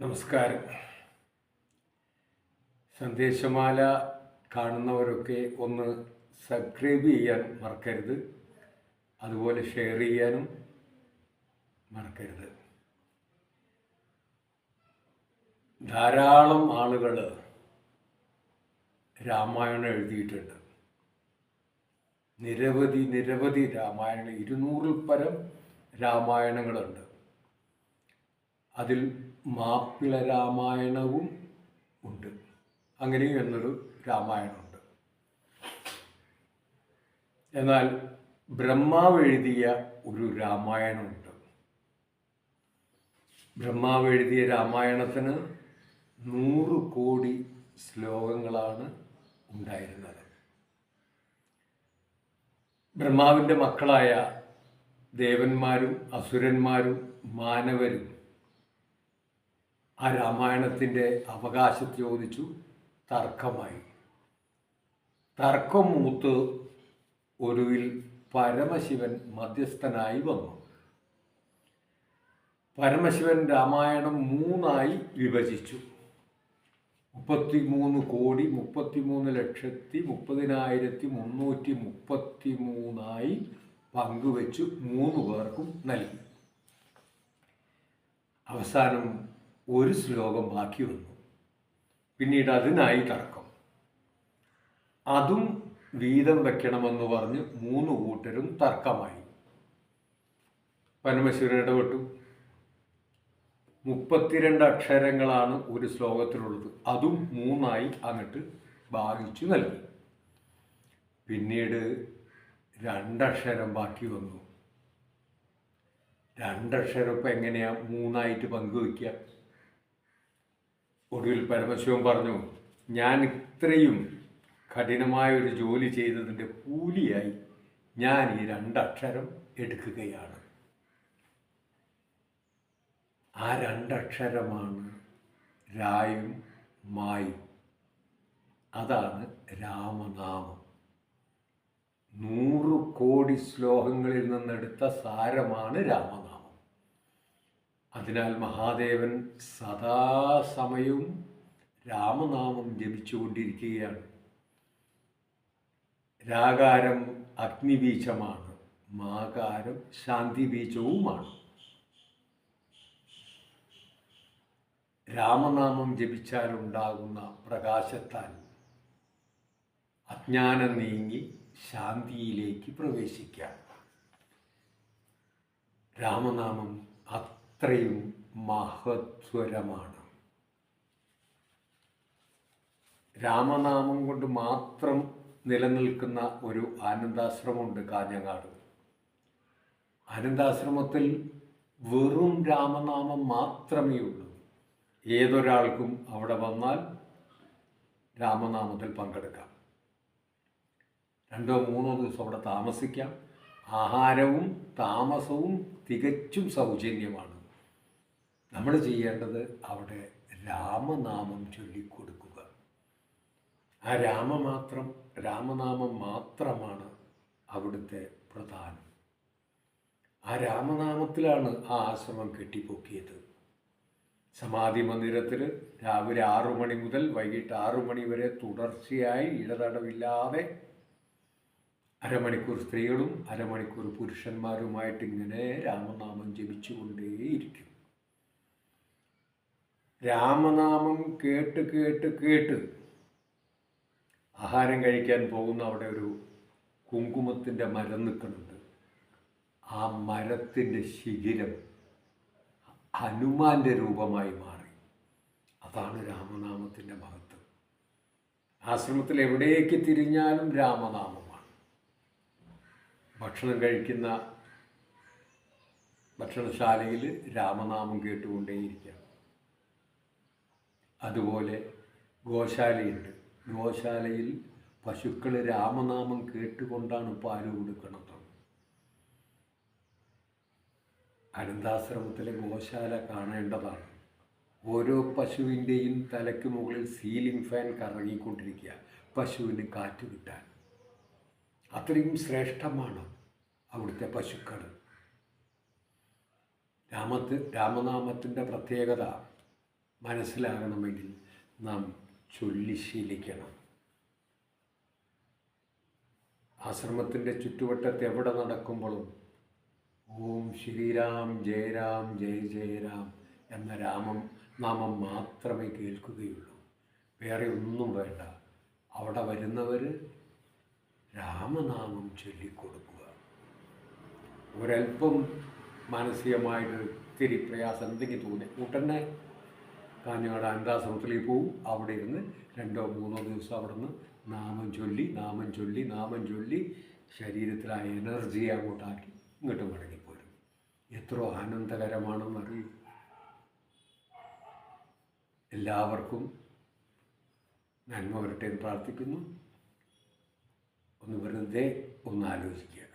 നമസ്കാരം. സന്ദേശമാല കാണുന്നവരൊക്കെ ഒന്ന് സബ്സ്ക്രൈബ് ചെയ്യാൻ മറക്കരുത്. അതുപോലെ ഷെയർ ചെയ്യാനും മറക്കരുത്. ധാരാളം ആളുകൾ രാമായണം എഴുതിയിട്ടുണ്ട്. നിരവധി നിരവധി രാമായണങ്ങൾ ഇരുന്നൂറിൽ പരം രാമായണങ്ങളുണ്ട്. അതിൽ മാപ്പിള രാമായണവും ഉണ്ട്. അങ്ങനെയും എന്നൊരു രാമായണമുണ്ട്. എന്നാൽ ബ്രഹ്മാവ് എഴുതിയ ഒരു രാമായണമുണ്ട്. ബ്രഹ്മാവ് എഴുതിയ രാമായണത്തിന് നൂറ് കോടി ശ്ലോകങ്ങളാണ് ഉണ്ടായിരുന്നത്. ബ്രഹ്മാവിന്റെ മക്കളായ ദേവന്മാരും അസുരന്മാരും മാനവരും ആ രാമായണത്തിന്റെ അവകാശത്തെ ചോദിച്ചു തർക്കമായി. തർക്കം മൂത്ത് ഒടുവിൽ പരമശിവൻ മധ്യസ്ഥനായി വന്നു. പരമശിവൻ രാമായണം മൂന്നായി വിഭജിച്ചു. മുപ്പത്തി മൂന്ന് കോടി മുപ്പത്തി മൂന്ന് ലക്ഷത്തി മുപ്പതിനായിരത്തി മുന്നൂറ്റി മുപ്പത്തി മൂന്നായി പങ്കുവെച്ചു മൂന്ന് പേർക്കും നൽകി. അവസാനം ഒരു ശ്ലോകം ബാക്കി വന്നു. പിന്നീട് അതിനായി തർക്കം. അതും വീതം വെക്കണമെന്ന് പറഞ്ഞ് മൂന്ന് കൂട്ടരും തർക്കമായി. പരമശിവൻ ഇടപെട്ടു. മുപ്പത്തിരണ്ട് അക്ഷരങ്ങളാണ് ഒരു ശ്ലോകത്തിലുള്ളത്. അതും മൂന്നായി അങ്ങട്ട് ഭാഗിച്ചു നൽകി. പിന്നീട് രണ്ടക്ഷരം ബാക്കി വന്നു. രണ്ടക്ഷരം ഇപ്പം എങ്ങനെയാ മൂന്നായിട്ട് പങ്കുവയ്ക്കുക ഒടുവിൽ പരമശിവൻ പറഞ്ഞു ഞാൻ ഇത്രയും കഠിനമായ ഒരു ജോലി ചെയ്തതിന്റെ കൂലിയായി ഞാൻ ഈ രണ്ടക്ഷരം എടുക്കുകയാണ്. ആ രണ്ടക്ഷരമാണ് രായും മായും. അതാണ് രാമനാമം. നൂറ് കോടി ശ്ലോകങ്ങളിൽ നിന്നെടുത്ത സാരമാണ് രാമനാമം. അതിനാൽ മഹാദേവൻ സദാസമയവും രാമനാമം ജപിച്ചുകൊണ്ടിരിക്കുകയാണ്. രാകാരം അഗ്നിബീജമാണ് മാകാരം ശാന്തിബീജവുമാണ് രാമനാമം ജപിച്ചാൽ ഉണ്ടാകുന്ന പ്രകാശത്താൽ അജ്ഞാനം നീങ്ങി ശാന്തിയിലേക്ക് പ്രവേശിക്കാം. രാമനാമം അത്രയും മഹത്വരമാണ്. രാമനാമം കൊണ്ട് മാത്രം നിലനിൽക്കുന്ന ഒരു ആനന്ദാശ്രമമുണ്ട് കാഞ്ഞങ്ങാട്. ആനന്ദാശ്രമത്തിൽ വെറും രാമനാമം മാത്രമേ ഉള്ളൂ. ഏതൊരാൾക്കും അവിടെ വന്നാൽ രാമനാമത്തിൽ പങ്കെടുക്കാം. രണ്ടോ മൂന്നോ ദിവസം അവിടെ താമസിക്കാം. ആഹാരവും താമസവും തികച്ചും സൗജന്യമാണ്. നമ്മൾ ചെയ്യേണ്ടത് അവിടെ രാമനാമം ചൊല്ലിക്കൊടുക്കുക ആ രാമമാത്രം രാമനാമം മാത്രമാണ് അവിടുത്തെ പ്രധാനം. ആ രാമനാമത്തിലാണ് ആ ആശ്രമം കെട്ടിപ്പൊക്കിയത്. സമാധി മന്ദിരത്തിൽ രാവിലെ ആറു മണി മുതൽ വൈകിട്ട് ആറു മണി വരെ തുടർച്ചയായി ഇടതടവില്ലാതെ അരമണിക്കൂർ സ്ത്രീകളും അരമണിക്കൂർ പുരുഷന്മാരുമായിട്ട് ഇങ്ങനെ രാമനാമം ജപിച്ചുകൊണ്ടേയിരിക്കും. രാമനാമം കേട്ട് കേട്ട് കേട്ട് ആഹാരം കഴിക്കാൻ പോകുന്ന അവിടെ ഒരു കുങ്കുമത്തിന്റെ മരം നിൽക്കുന്നുണ്ട്. ആ മരത്തിന്റെ ശിഖിരം ഹനുമാന്റെ രൂപമായി മാറി. അതാണ് രാമനാമത്തിന്റെ മഹത്വം. ആശ്രമത്തിൽ എവിടേക്ക് തിരിഞ്ഞാലും രാമനാമമാണ്. ഭക്ഷണം കഴിക്കുന്ന ഭക്ഷണശാലയിൽ രാമനാമം കേട്ടുകൊണ്ടേയിരിക്കാം. അതുപോലെ ഗോശാലയുണ്ട്. ഗോശാലയിൽ പശുക്കൾ രാമനാമം കേട്ടുകൊണ്ടാണ് പാൽ കൊടുക്കുന്നത് അനന്താശ്രമത്തിലെ ഗോശാല കാണേണ്ടതാണ്. ഓരോ പശുവിന്റെയും തലയ്ക്ക് മുകളിൽ സീലിംഗ് ഫാൻ കറങ്ങിക്കൊണ്ടിരിക്കുക പശുവിന് കാറ്റ് കിട്ടാൻ. അത്രയും ശ്രേഷ്ഠമാണ് അവിടുത്തെ പശുക്കൾ. രാമത്ത് രാമനാമത്തിന്റെ പ്രത്യേകത മനസ്സിലാകണമെങ്കിൽ നാം ചൊല്ലി ശീലിക്കണം. ആശ്രമത്തിന്റെ ചുറ്റുവട്ടത്ത് എവിടെ നടക്കുമ്പോഴും ഓം ശ്രീരാം ജയരാം ജയ ജയരാം എന്ന രാമം നാമം മാത്രമേ കേൾക്കുകയുള്ളൂ. വേറെ ഒന്നും വേണ്ട. അവിടെ വരുന്നവർ രാമനാമം ചൊല്ലിക്കൊടുക്കുക. ഒരല്പം മാനസികമായിട്ട് ഇത്തിരി പ്രയാസം എന്തെങ്കിലും തോന്നി. ഉടനെ കാഞ്ഞങ്ങാട് അനന്താശ്രമത്തിലേക്ക് പോവും അവിടെ ഇരുന്ന് രണ്ടോ മൂന്നോ ദിവസം അവിടെ നിന്ന് നാമം ചൊല്ലി നാമം ചൊല്ലി നാമം ചൊല്ലി ശരീരത്തിൽ എനർജി അങ്ങോട്ടാക്കി ഇങ്ങോട്ട് മടങ്ങിപ്പോരും. എത്ര ആനന്ദകരമാണെന്നറിയും എല്ലാവർക്കും നന്മ വരട്ടെ എന്ന് പ്രാർത്ഥിക്കുന്നു. ഒന്ന് വെറുതെ ഒന്ന് ആലോചിക്കുക.